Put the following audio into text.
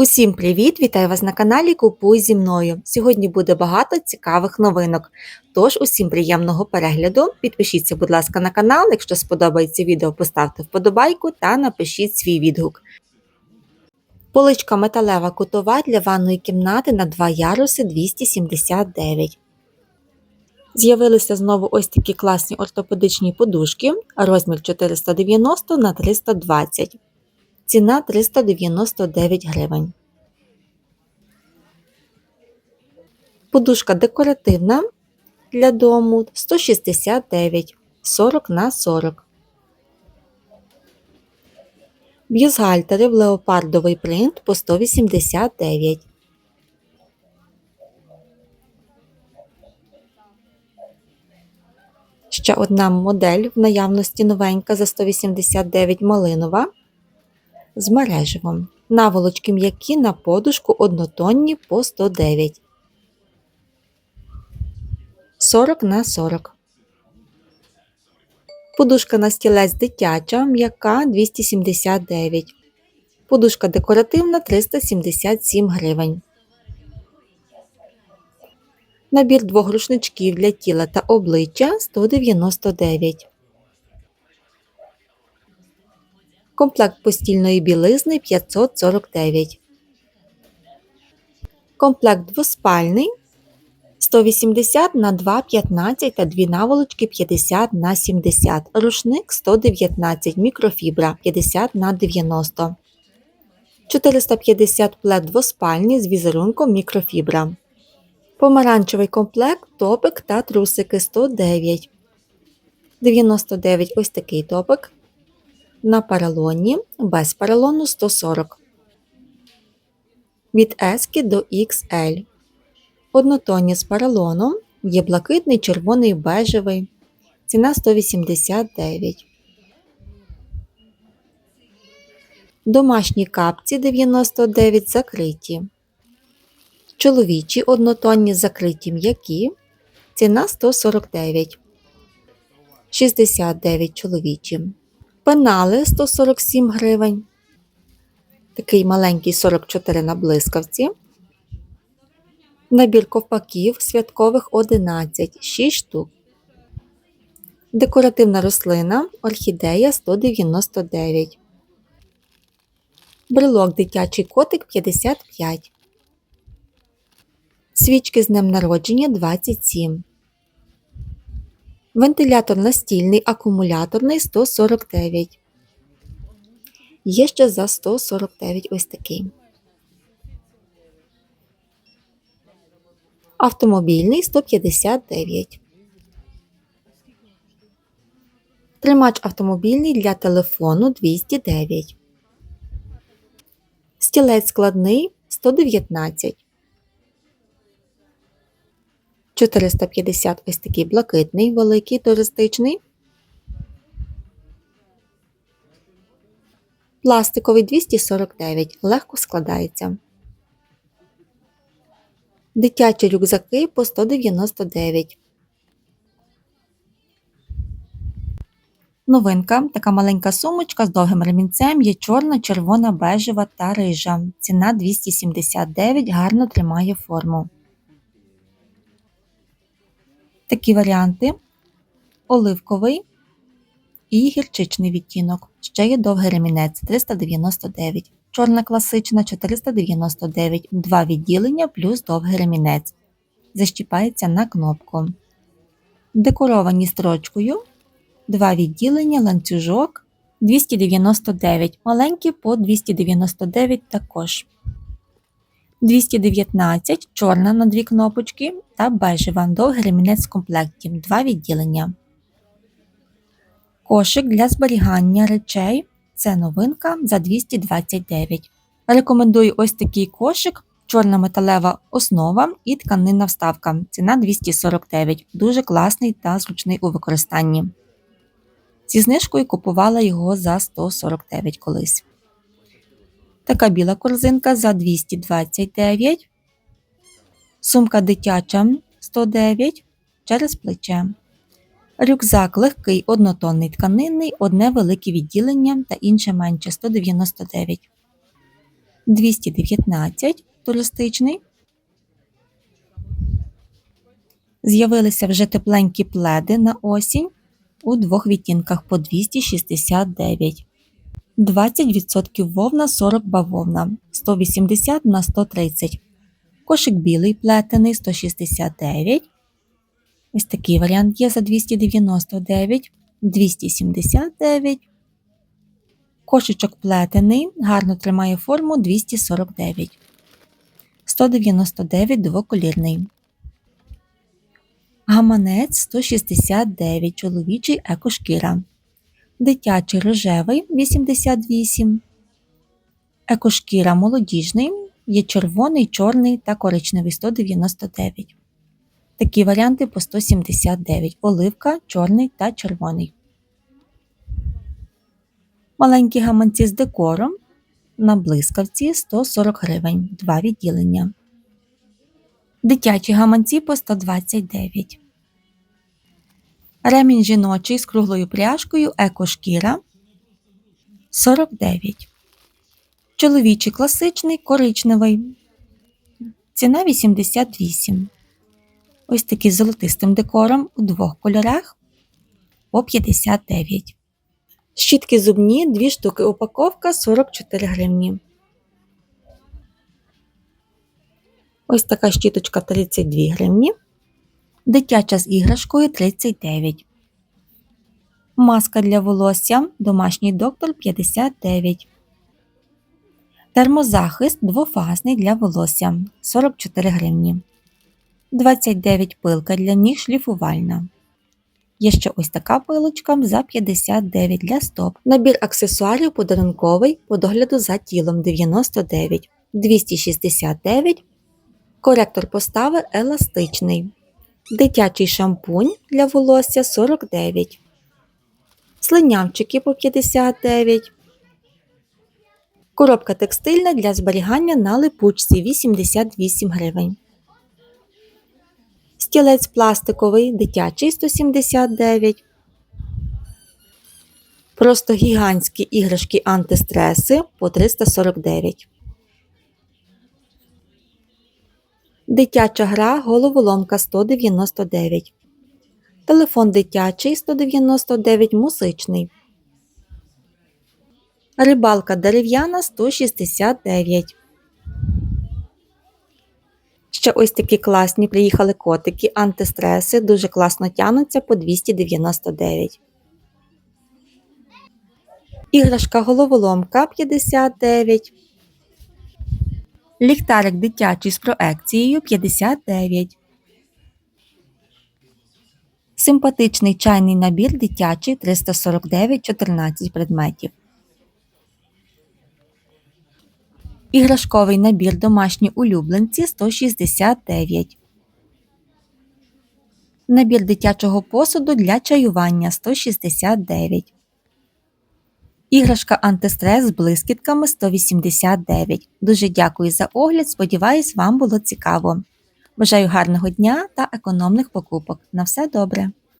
Усім привіт! Вітаю вас на каналі Купуй зі мною. Сьогодні буде багато цікавих новинок. Тож усім приємного перегляду. Підпишіться, будь ласка, на канал. Якщо сподобається відео, поставте вподобайку та напишіть свій відгук. Поличка металева кутова для ванної кімнати на 2 яруси 279. З'явилися знову ось такі класні ортопедичні подушки, розмір 490 на 320. Ціна 399 гривень. Подушка декоративна для дому 169 40 на 40. Б'юзгальтери в леопардовий принт по 189. Ще одна модель в наявності новенька за 189 малинова з мереживом. Наволочки м'які на подушку однотонні по 109. 40 на 40. Подушка на стілець дитяча, м'яка 279. Подушка декоративна 377 гривень. Набір двох рушничків для тіла та обличчя 199. Комплект постільної білизни 549. Комплект двоспальний 180 на 2 15 та дві наволочки 50 на 70. Рушник 119 мікрофібра 50 на 90. 450 плед двоспальні з візерунком мікрофібра. Помаранчевий комплект, топик та трусики 109. 99 ось такий топик. На поролоні без поролону 140. Від S до XL. Однотонні з поролоном. Є блакитний, червоний, бежевий. Ціна 189. Домашні капці 99 закриті. Чоловічі однотонні закриті м'які. Ціна 149. 69 чоловічі. Пенали 147 гривень. Такий маленький 44 на блискавці. Набір ковпаків святкових 11, 6 штук. Декоративна рослина орхідея 199. Брелок дитячий котик 55. Свічки з днем народження 27. Вентилятор настільний акумуляторний 149. Є ще за 149 ось такий. Автомобільний 159. Тримач автомобільний для телефону 209. Стілець складний 119. 450 ось такий блакитний, великий туристичний. Пластиковий 249. Легко складається. Дитячі рюкзаки по 199. Новинка. Така маленька сумочка з довгим ремінцем є чорна, червона, бежева та рижа. Ціна 279, гарно тримає форму. Такі варіанти: оливковий і гірчичний відтінок. Ще є довгий ремінець 399. Чорна класична 499, два відділення плюс довгий ремінець. Защіпається на кнопку. Декоровані строчкою. Два відділення, ланцюжок 299. Маленькі по 299 також. 219 чорна на дві кнопочки та бежева довгий ремінець з комплектів. Два відділення. Кошик для зберігання речей це новинка за 229. Рекомендую ось такий кошик, чорна металева основа і тканинна вставка. Ціна 249. Дуже класний та зручний у використанні. Зі знижкою купувала його за 149 колись. Така біла корзинка за 229. Сумка дитяча 109 через плече. Рюкзак легкий однотонний тканинний, одне велике відділення та інше менше 199. 219 туристичний. З'явилися вже тепленькі пледи на осінь у двох відтінках по 269. 20% вовна, 40 бавовна, 180 на 130. Кошик білий плетений 169. Ось такий варіант є за 299, 279. Кошечок плетений, гарно тримає форму 249. 199 двоколірний. Гаманець 169 чоловічий екошкіра. Дитячий рожевий 88. Екошкіра молодіжний. Є червоний, чорний та коричневий 199. Такі варіанти по 179. Оливка, чорний та червоний. Маленькі гаманці з декором на блискавці 140 гривень. Два відділення. Дитячі гаманці по 129. Ремінь жіночий з круглою пряжкою екошкіра 49. Чоловічий класичний коричневий. Ціна 88. Ось такий з золотистим декором у двох кольорах по 59. Щітки зубні, 2 штуки упаковка 44 гривні. Ось така щіточка 32 гривні. Дитяча з іграшкою 39. Маска для волосся. Домашній доктор 59. Термозахист двофазний для волосся 44 гривні. 29 пилка для ніг шліфувальна. Є ще ось така пилочка за 59 для стоп. Набір аксесуарів подарунковий по догляду за тілом 99, 269. Коректор постави еластичний. Дитячий шампунь для волосся 49. Слинявчики по 59. Коробка текстильна для зберігання на липучці 88 гривень. Стілець пластиковий, дитячий 179. Просто гігантські іграшки антистреси по 349. Дитяча гра головоломка 199. Телефон дитячий 199 музичний. Рибалка дерев'яна 169. Ще ось такі класні приїхали котики, антистреси, дуже класно тянуться по 299. Іграшка головоломка 59. Ліхтарик дитячий з проекцією 59. Симпатичний чайний набір дитячий 349 14 предметів. Іграшковий набір домашні улюбленці 169. Набір дитячого посуду для чаювання 169. Іграшка антистрес з блискітками 189. Дуже дякую за огляд. Сподіваюсь, вам було цікаво. Бажаю гарного дня та економних покупок. На все добре!